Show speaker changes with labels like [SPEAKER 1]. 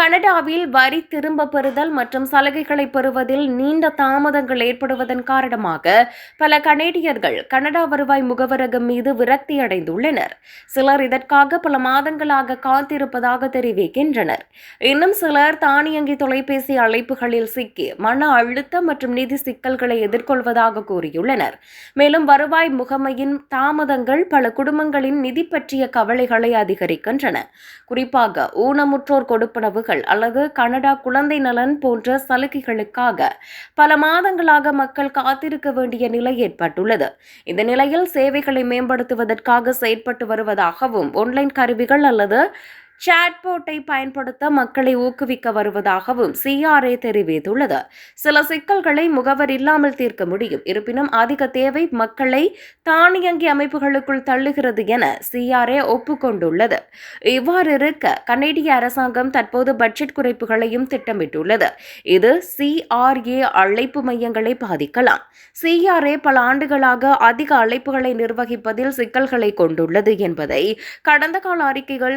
[SPEAKER 1] கனடாவில் வரி திரும்ப பெறுதல் மற்றும் சலுகைகளை பெறுவதில் நீண்ட தாமதங்கள் ஏற்படுவதன் காரணமாக பல கனேடியர்கள் கனடா வருவாய் முகவரகம் மீது விரக்தி அடைந்துள்ளனர். சிலர் இதற்காக பல மாதங்களாக காத்திருப்பதாக தெரிவிக்கின்றனர். இன்னும் சிலர் தானியங்கி தொலைபேசி அழைப்புகளில் சிக்கி மன அழுத்தம் மற்றும் நிதி சிக்கல்களை எதிர்கொள்வதாக கூறியுள்ளனர். மேலும் வருவாய் முகமையின் தாமதங்கள் பல குடும்பங்களின் நிதி பற்றிய கவலைகளை அதிகரிக்கின்றன. குறிப்பாக ஊனமுற்றோர் சலுகைகள் அல்லது கனடா குழந்தை நலன் போன்ற சலுகைகளுக்காக பல மாதங்களாக மக்கள் காத்திருக்க வேண்டிய நிலை ஏற்பட்டுள்ளது. இந்த நிலையில் சேவைகளை மேம்படுத்துவதற்காக செயற்பட்டு வருவதாகவும் ஆன்லைன் கருவிகள் அல்லது சாட்போட்டை பயன்படுத்த மக்களை ஊக்குவிக்க வருவதாகவும் சிஆர்ஏ தெரிவித்துள்ளது. சில சிக்கல்களை முகவர் இல்லாமல் தீர்க்க முடியும். இருப்பினும் அதிக தேவை மக்களை தானியங்கி அமைப்புகளுக்குள் தள்ளுகிறது என சிஆர்ஏ ஒப்புக்கொண்டுள்ளது. இவ்வாறு இருக்க கனேடிய அரசாங்கம் தற்போது பட்ஜெட் குறைப்புகளையும் திட்டமிட்டுள்ளது. இது சிஆர்ஏ அழைப்பு மையங்களை பாதிக்கலாம். சிஆர்ஏ பல ஆண்டுகளாக அதிக அழைப்புகளை நிர்வகிப்பதில் சிக்கல்களை கொண்டுள்ளது என்பதை கடந்த கால அறிக்கைகள்